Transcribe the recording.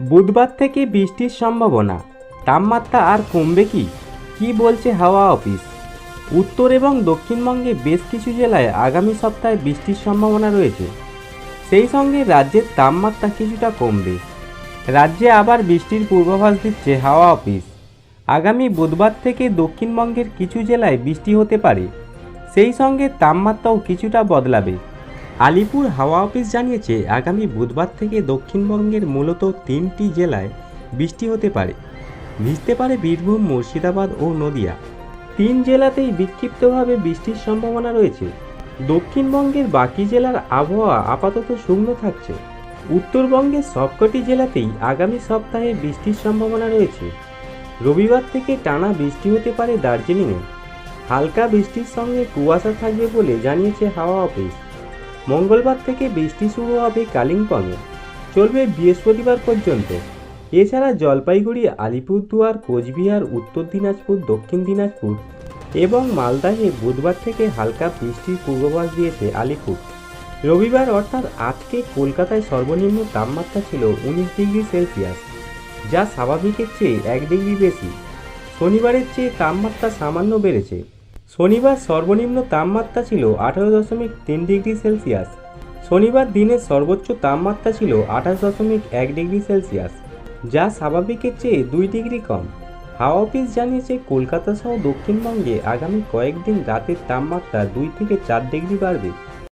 বুধবার থেকে বৃষ্টির সম্ভাবনা। তাপমাত্রা আর কমবে কি? কি বলছে হাওয়া অফিস? উত্তর এবং দক্ষিণবঙ্গে বেশ কিছু জেলায় আগামী সপ্তাহে বৃষ্টির সম্ভাবনা রয়েছে। সেই সঙ্গে রাজ্যের তাপমাত্রা কিছুটা কমবে। রাজ্যে আবার বৃষ্টির পূর্বাভাস দিচ্ছে হাওয়া অফিস। আগামী বুধবার থেকে দক্ষিণবঙ্গের কিছু জেলায় বৃষ্টি হতে পারে। সেই সঙ্গে তাপমাত্রাও কিছুটা বদলাবে। আলিপুর হাওয়া অফিস জানিয়েছে, আগামী বুধবার থেকে দক্ষিণবঙ্গের মূলত তিনটি জেলায় বৃষ্টি হতে পারে। ভিজতে পারে বীরভূম, মুর্শিদাবাদ ও নদিয়া। তিন জেলাতেই বিক্ষিপ্তভাবে বৃষ্টির সম্ভাবনা রয়েছে। দক্ষিণবঙ্গের বাকি জেলার আবহাওয়া আপাতত শুকনো থাকছে। উত্তরবঙ্গের সবকটি জেলাতেই আগামী সপ্তাহে বৃষ্টির সম্ভাবনা রয়েছে। রবিবার থেকে টানা বৃষ্টি হতে পারে দার্জিলিংয়ে। হালকা বৃষ্টির সঙ্গে কুয়াশা থাকবে বলে জানিয়েছে হাওয়া অফিস। মঙ্গলবার থেকে বৃষ্টি শুরু হবে কালিম্পংয়ে। চলবে বৃহস্পতিবার পর্যন্ত। এছাড়া জলপাইগুড়ি, আলিপুরদুয়ার, কোচবিহার, উত্তর দিনাজপুর, দক্ষিণ দিনাজপুর এবং মালদাহে বুধবার থেকে হালকা বৃষ্টির পূর্বাভাস দিয়েছে আলিপুর। রবিবার অর্থাৎ আজকে কলকাতায় সর্বনিম্ন তাপমাত্রা ছিল উনিশ ডিগ্রি সেলসিয়াস, যা স্বাভাবিকের চেয়ে এক ডিগ্রি বেশি। শনিবারের চেয়ে তাপমাত্রা সামান্য বেড়েছে। শনিবার সর্বনিম্ন তাপমাত্রা ছিল আঠারো দশমিক তিন ডিগ্রি সেলসিয়াস। শনিবার দিনের সর্বোচ্চ তাপমাত্রা ছিল আঠাশ দশমিক এক ডিগ্রি সেলসিয়াস, যা স্বাভাবিকের চেয়ে দুই ডিগ্রি কম। হাওয়া অফিস জানিয়েছে, কলকাতা সহ দক্ষিণবঙ্গে আগামী কয়েকদিন রাতের তাপমাত্রা দুই থেকে চার ডিগ্রি বাড়বে।